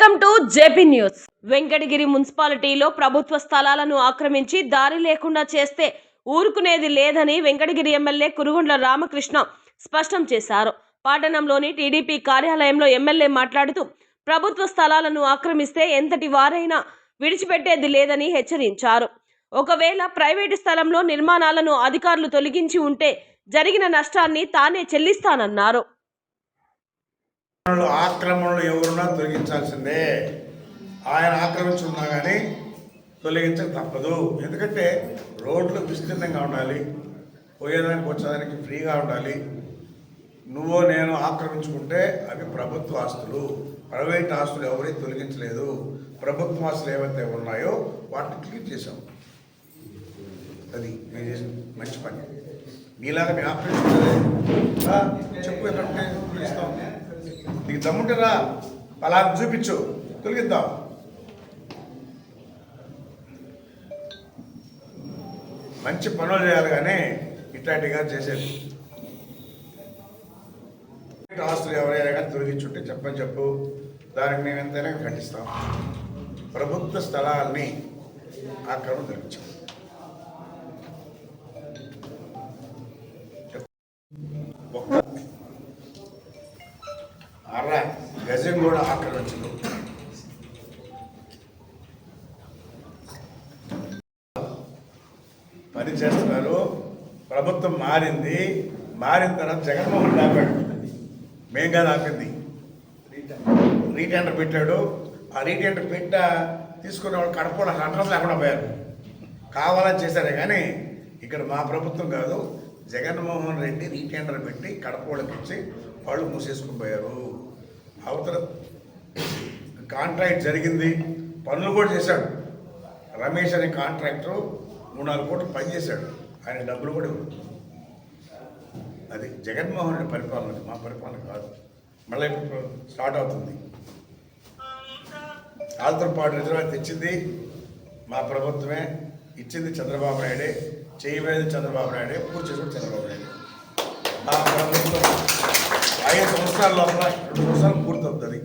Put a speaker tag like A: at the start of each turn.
A: Welcome to JP news. Venkatagiri మున్సిపాలిటీలో ప్రభుత్వ స్థలాలను ఆక్రమించి దారి లేకుండా చేస్తే ఊరుకునేది లేదని వెంకటగిరి ఎమ్మెల్యే కురుగుండ్ల రామకృష్ణ స్పష్టం చేశారు. పట్టణంలోని టీడీపీ కార్యాలయంలో ఎమ్మెల్యే మాట్లాడుతూ ప్రభుత్వ స్థలాలను ఆక్రమిస్తే ఎంతటి వారైనా విడిచిపెట్టేది లేదని హెచ్చరించారు. ఒకవేళ ప్రైవేటు స్థలంలో నిర్మాణాలను అధికారులు తొలగించి ఉంటే జరిగిన నష్టాన్ని తానే చెల్లిస్తానన్నారు.
B: ఆక్రమణలు ఎవరున్నా తొలగించాల్సిందే. ఆయన ఆక్రమించున్నా కానీ తొలగించక తప్పదు. ఎందుకంటే రోడ్లు విస్తీర్ణంగా ఉండాలి. పోయేదానికి వచ్చేదానికి ఫ్రీగా ఉండాలి. నువ్వు నేను ఆక్రమించుకుంటే అవి ప్రభుత్వ ఆస్తులు. ప్రైవేట్ ఆస్తులు ఎవరి తొలగించలేదు. ప్రభుత్వ ఆస్తులు ఏవైతే ఉన్నాయో వాటిని క్లీన్ చేశాం. అది నేను చేసిన మంచి పని. మీలాగా మేము ఆక్రమించలేదు చెప్పు ఎక్కడ పిలుస్తాం నీకు దమ్ముంటే రా అలా చూపించు. తొలగిద్దాం. మంచి పనులు చేయాలి కానీ ఇట్లాంటిగా చేసేది. ఆస్తులు ఎవరైనా కానీ తొలగించుంటే చెప్పని చెప్పు. దానికి మేము ఎంతైనా ఖండిస్తాం ప్రభుత్వ స్థలాల్ని ఆక్రమణ తొలగించాం. గజం కూడా ఆక్రమించదు పని చేస్తున్నారు. ప్రభుత్వం మారింది. మారిన తర్వాత జగన్మోహన్ రెడ్డి ఆపాడు మేం కాదు ఆపింది రీటెండర్ పెట్టాడు. ఆ రీటెండర్ పెట్ట తీసుకున్న వాళ్ళు కడపలో అడ్రస్ లేకుండా పోయారు. కావాలని చేశారే కానీ ఇక్కడ మా ప్రభుత్వం కాదు జగన్మోహన్ రెడ్డి రీటెండర్ పెట్టి కడప వాళ్ళకి ఇచ్చి వాళ్ళు మూసేసుకుని పోయారు. అవతల కాంట్రాక్ట్ జరిగింది పనులు కూడా చేశాడు. రమేష్ అనే కాంట్రాక్టర్ మూడు నాలుగు కోట్లు పనిచేశాడు ఆయన డబ్బులు కూడా ఇవ్వడు అది జగన్మోహన్ రెడ్డి పరిపాలన మా పరిపాలన కాదు. మళ్ళీ ఇప్పుడు స్టార్ట్ అవుతుంది. ఆల్తరపాటు రిజర్వాయర్ తెచ్చింది మా ప్రభుత్వమే. ఇచ్చింది చంద్రబాబు నాయుడే. చేయబోయేది చంద్రబాబు నాయుడే. పూర్తి చేసుకుంటే చంద్రబాబు నాయుడు. మా ప్రభుత్వం ఐదు సంవత్సరాల లోపల రెండు సంవత్సరాలు పూర్తవుతుంది.